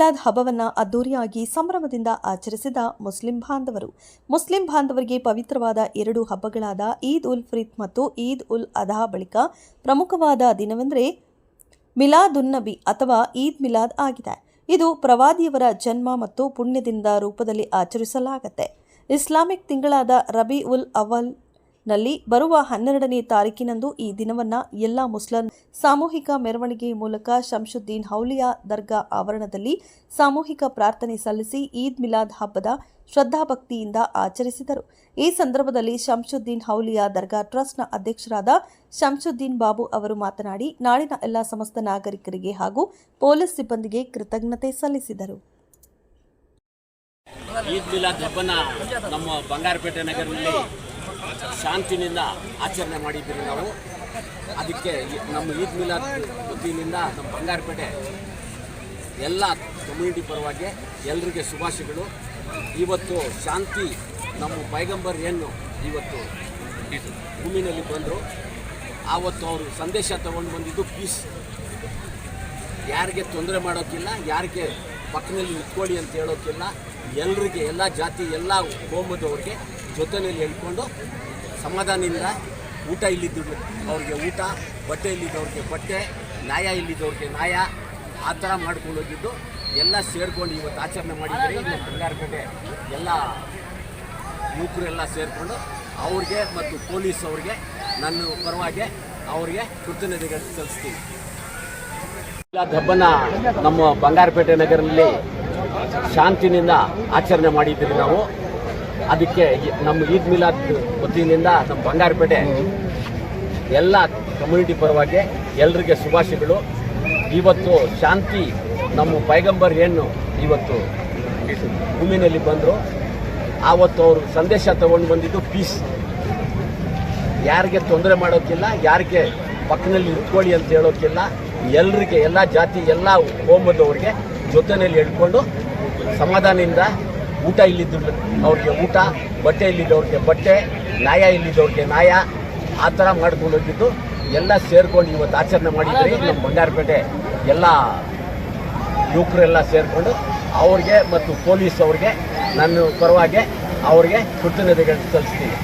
ಮಿಲಾದ್ ಹಬ್ಬವನ್ನು ಅದ್ದೂರಿಯಾಗಿ ಸಂಭ್ರಮದಿಂದ ಆಚರಿಸಿದ ಮುಸ್ಲಿಂ ಬಾಂಧವರು. ಮುಸ್ಲಿಂ ಬಾಂಧವರಿಗೆ ಪವಿತ್ರವಾದ ಎರಡು ಹಬ್ಬಗಳಾದ ಈದ್ ಉಲ್ ಫ್ರಿತ್ ಮತ್ತು ಈದ್ ಉಲ್ ಅಧಾ ಬಳಿಕ ಪ್ರಮುಖವಾದ ದಿನವೆಂದರೆ ಮಿಲಾದುನ್ನಬಿ ಅಥವಾ ಈದ್ ಮಿಲಾದ್ ಆಗಿದೆ. ಇದು ಪ್ರವಾದಿಯವರ ಜನ್ಮ ಮತ್ತು ಪುಣ್ಯದಿಂದ ರೂಪದಲ್ಲಿ ಆಚರಿಸಲಾಗುತ್ತೆ. ಇಸ್ಲಾಮಿಕ್ ತಿಂಗಳಾದ ರಬಿ ಉಲ್ ಅವಲ್ ನಲ್ಲಿ ಬರುವ ಹನ್ನೆರಡನೇ ತಾರೀಕಿನಂದು ಈ ದಿನವನ್ನ ಎಲ್ಲ ಮುಸ್ಲಿಂ ಸಾಮೂಹಿಕ ಮೆರವಣಿಗೆ ಮೂಲಕ ಶಂಶುದ್ದೀನ್ ಹೌಲಿಯಾ ದರ್ಗಾ ಆವರಣದಲ್ಲಿ ಸಾಮೂಹಿಕ ಪ್ರಾರ್ಥನೆ ಸಲ್ಲಿಸಿ ಈದ್ ಮಿಲಾದ್ ಹಬ್ಬದ ಶ್ರದ್ಧಾಭಕ್ತಿಯಿಂದ ಆಚರಿಸಿದರು. ಈ ಸಂದರ್ಭದಲ್ಲಿ ಶಂಶುದ್ದೀನ್ ಹೌಲಿಯಾ ದರ್ಗಾ ಟ್ರಸ್ಟ್ನ ಅಧ್ಯಕ್ಷರಾದ ಶಂಶುದ್ದೀನ್ ಬಾಬು ಅವರು ಮಾತನಾಡಿ, ನಾಡಿನ ಎಲ್ಲ ಸಮಸ್ತ ನಾಗರಿಕರಿಗೆ ಹಾಗೂ ಪೊಲೀಸ್ ಸಿಬ್ಬಂದಿಗೆ ಕೃತಜ್ಞತೆ ಸಲ್ಲಿಸಿದರು. ಈದ್ ಮಿಲಾದ್ ಹಬ್ಬನ ನಮ್ಮ ಬಂಗಾರಪೇಟೆ ನಗರದಲ್ಲಿ ಶಾಂತಿನಿಂದ ಆಚರಣೆ ಮಾಡಿದ್ದೀವಿ ನಾವು. ಅದಕ್ಕೆ ನಮ್ಮ ಈದ್ ಮಿಲಾದ್ ವತಿಯಿಂದ ನಮ್ಮ ಬಂಗಾರಪೇಟೆ ಎಲ್ಲ ಕಮ್ಯುನಿಟಿ ಪರವಾಗಿ ಎಲ್ರಿಗೆ ಶುಭಾಶಯಗಳು. ಇವತ್ತು ಶಾಂತಿ ನಮ್ಮ ಪೈಗಂಬರ್ ಏನು ಇವತ್ತು ಭೂಮಿನಲ್ಲಿ ಬಂದರು. ಆವತ್ತು ಅವರು ಸಂದೇಶ ತಗೊಂಡು ಬಂದಿದ್ದು ಪೀಸ್ ಯಾರಿಗೆ ತೊಂದರೆ ಮಾಡೋಕ್ಕಿಲ್ಲ, ಯಾರಿಗೆ ಪಕ್ಕದಲ್ಲಿ ನಿಂತ್ಕೊಳ್ಳಿ ಅಂತ ಹೇಳೋಕ್ಕಿಲ್ಲ. ಎಲ್ರಿಗೆ, ಎಲ್ಲ ಜಾತಿ, ಎಲ್ಲ ಕೋಮದವ್ರಿಗೆ ಜೊತೆಯಲ್ಲಿ ಹೇಳ್ಕೊಂಡು ಸಮಾಧಾನದಿಂದ ಊಟ ಇಲ್ಲಿದ್ದು, ಅವ್ರಿಗೆ ಊಟ, ಬಟ್ಟೆ ಇಲ್ಲಿದ್ದವ್ರಿಗೆ ಬಟ್ಟೆ, ನ್ಯಾಯ ಇಲ್ಲಿದ್ದವ್ರಿಗೆ ನ್ಯಾಯ, ಆ ಥರ ಮಾಡ್ಕೊಂಡು ಹೋಗಿದ್ದು. ಎಲ್ಲ ಸೇರ್ಕೊಂಡು ಇವತ್ತು ಆಚರಣೆ ಮಾಡಿದರೆ ಇಲ್ಲಿ ಬಂಗಾರಪೇಟೆ ಎಲ್ಲ ಯುವಕರೆಲ್ಲ ಸೇರಿಕೊಂಡು ಅವ್ರಿಗೆ ಮತ್ತು ಪೊಲೀಸ್ ಅವ್ರಿಗೆ ನನ್ನ ಪರವಾಗಿ ಅವ್ರಿಗೆ ಕೃತಜ್ಞತೆಗಳು ಸಲ್ಲಿಸ್ತೀನಿ ಇಲ್ಲ ಹಬ್ಬನ ನಮ್ಮ ಬಂಗಾರಪೇಟೆ ನಗರದಲ್ಲಿ ಶಾಂತಿನಿಂದ ಆಚರಣೆ ಮಾಡಿದ್ದೀವಿ ನಾವು. ಅದಕ್ಕೆ ನಮ್ಮ ಈದ್ ಮಿಲಾದ್ ವತಿಯಿಂದ ನಮ್ಮ ಬಂಗಾರಪೇಟೆ ಎಲ್ಲ ಕಮ್ಯುನಿಟಿ ಪರವಾಗಿ ಎಲ್ರಿಗೆ ಶುಭಾಶಯಗಳು. ಇವತ್ತು ಶಾಂತಿ ನಮ್ಮ ಪೈಗಂಬರ್ ಏನು ಇವತ್ತು ಭೂಮಿನಲ್ಲಿ ಬಂದರು. ಆವತ್ತು ಅವರು ಸಂದೇಶ ತಗೊಂಡು ಬಂದಿದ್ದು ಪೀಸ್ ಯಾರಿಗೆ ತೊಂದರೆ ಮಾಡೋಕ್ಕಿಲ್ಲ, ಯಾರಿಗೆ ಪಕ್ಕದಲ್ಲಿ ಇಟ್ಕೊಳ್ಳಿ ಅಂತ ಹೇಳೋಕ್ಕಿಲ್ಲ. ಎಲ್ರಿಗೆ, ಎಲ್ಲ ಜಾತಿ, ಎಲ್ಲ ಹೋಮದವ್ರಿಗೆ ಜೊತೆಯಲ್ಲಿ ಹೇಳ್ಕೊಂಡು ಸಮಾಧಾನದಿಂದ ಊಟ ಇಲ್ಲಿದ್ದು ಅವ್ರಿಗೆ ಊಟ, ಬಟ್ಟೆ ಇಲ್ಲಿದ್ದವ್ರಿಗೆ ಬಟ್ಟೆ, ನ್ಯಾಯ ಇಲ್ಲಿದ್ದವ್ರಿಗೆ ನ್ಯಾಯ, ಆ ಥರ ಮಾಡ್ಕೊಂಡು ಹೋಗಿದ್ದು. ಎಲ್ಲ ಸೇರ್ಕೊಂಡು ಇವತ್ತು ಆಚರಣೆ ಮಾಡಿದ್ರಿ, ನಮ್ಮ ಬಂಗಾರಪೇಟೆ ಎಲ್ಲ ಯುವಕರೆಲ್ಲ ಸೇರಿಕೊಂಡು ಅವ್ರಿಗೆ ಮತ್ತು ಪೊಲೀಸ್ ಅವ್ರಿಗೆ ನನ್ನ ಪರವಾಗಿ ಅವ್ರಿಗೆ ಕೃತಜ್ಞತೆಗಳನ್ನು ಸಲ್ಲಿಸ್ತೀನಿ.